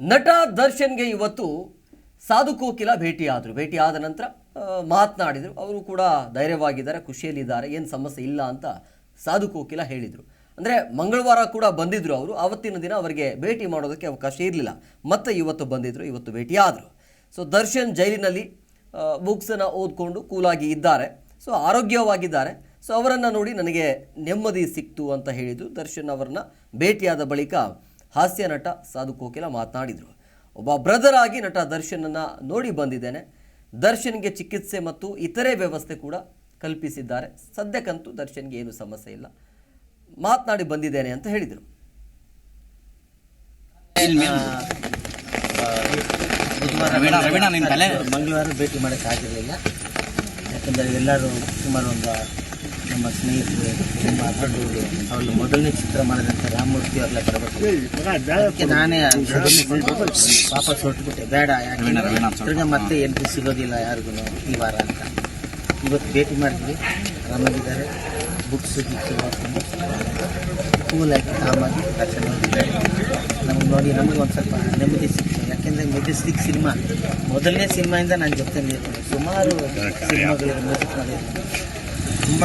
ನಟ ದರ್ಶನ್ಗೆ ಇವತ್ತು ಸಾಧು ಕೋಕಿಲ ಭೇಟಿಯಾದರು. ಭೇಟಿಯಾದ ನಂತರ ಮಾತನಾಡಿದರು. ಅವರು ಕೂಡ ಧೈರ್ಯವಾಗಿದ್ದಾರೆ, ಖುಷಿಯಲ್ಲಿದ್ದಾರೆ, ಏನು ಸಮಸ್ಯೆ ಇಲ್ಲ ಅಂತ ಸಾಧು ಕೋಕಿಲ ಹೇಳಿದರು. ಅಂದರೆ ಮಂಗಳವಾರ ಕೂಡ ಬಂದಿದ್ದರು ಅವರು. ಆವತ್ತಿನ ದಿನ ಅವರಿಗೆ ಭೇಟಿ ಮಾಡೋದಕ್ಕೆ ಅವಕಾಶ ಇರಲಿಲ್ಲ. ಮತ್ತೆ ಇವತ್ತು ಬಂದಿದ್ದರು ಇವತ್ತು ಭೇಟಿಯಾದರು. ಸೊ ದರ್ಶನ್ ಜೈಲಿನಲ್ಲಿ ಬುಕ್ಸನ್ನು ಓದ್ಕೊಂಡು ಕೂಲಾಗಿ ಇದ್ದಾರೆ. ಸೊ ಆರೋಗ್ಯವಾಗಿದ್ದಾರೆ. ಸೊ ಅವರನ್ನು ನೋಡಿ ನನಗೆ ನೆಮ್ಮದಿ ಸಿಕ್ತು ಅಂತ ಹೇಳಿದರು. ದರ್ಶನ್ ಅವರನ್ನ ಭೇಟಿಯಾದ ಬಳಿಕ ಹಾಸ್ಯ ನಟ ಸಾಧು ಕೋಕಿಲ ಮಾತನಾಡಿದರು. ಒಬ್ಬ ಬ್ರದರ್ ಆಗಿ ನಟ ದರ್ಶನನ್ನು ನೋಡಿ ಬಂದಿದ್ದೇನೆ. ದರ್ಶನ್ಗೆ ಚಿಕಿತ್ಸೆ ಮತ್ತು ಇತರೆ ವ್ಯವಸ್ಥೆ ಕೂಡ ಕಲ್ಪಿಸಿದ್ದಾರೆ. ಸದ್ಯಕ್ಕಂತೂ ದರ್ಶನ್ಗೆ ಏನು ಸಮಸ್ಯೆ ಇಲ್ಲ. ಮಾತನಾಡಿ ಬಂದಿದ್ದೇನೆ ಅಂತ ಹೇಳಿದರು. ಮಂಗಳವಾರ ಭೇಟಿ ಮಾಡೋಕ್ಕಾಗಿರಲಿಲ್ಲ ಯಾಕಂದರೆ ಎಲ್ಲರೂ ಸುಮಾರು ಒಂದು ನಮ್ಮ ಸ್ನೇಹಿತರು ತುಂಬ ದೊಡ್ಡವರು ಅವ್ರಲ್ಲಿ ಮೊದಲನೇ ಚಿತ್ರ ಮಾಡಿದಂಥ ರಾಮಮೂರ್ತಿ ಅವ್ರಲ್ಲ ಬರಬೇಕು. ಅದಕ್ಕೆ ನಾನೇ ವಾಪಸ್ ಹೊರಟ್ಬಿಟ್ಟೆ. ಬೇಡ ಯಾಕೆ ಮತ್ತೆ ಎಂಟ್ರಿ ಸಿಗೋದಿಲ್ಲ ಯಾರಿಗೂ ಈ ವಾರ ಅಂತ. ಇವತ್ತು ಭೇಟಿ ಮಾಡಿದ್ವಿ. ಆರಾಮಾಗಿದ್ದಾರೆ. ಬುಕ್ಸ್ ಗಿಕ್ಸ್ ಕೂಲ್ ಕೂಲಾಗಿ ಆರಾಮಾಗಿ ದರ್ಶನ ನಮ್ಗೆ ನೋಡಿ ನಮಗೆ ಒಂದು ಸ್ವಲ್ಪ ನೆಮ್ಮದಿ ಸಿಕ್ತು ಯಾಕೆಂದರೆ ಮೆಜೆಸ್ಟಿಕ್ ಸಿನಿಮಾ ಮೊದಲನೇ ಸಿನಿಮಾಯಿಂದ ನಾನು ಜೊತೆ ನಿಂತು ಸುಮಾರು ಸಿನಿಮಾಗಳಿಗೆ ಮ್ಯೂಸಿಕ್ ಮಾಡಿದ್ದೀನಿ ತುಂಬ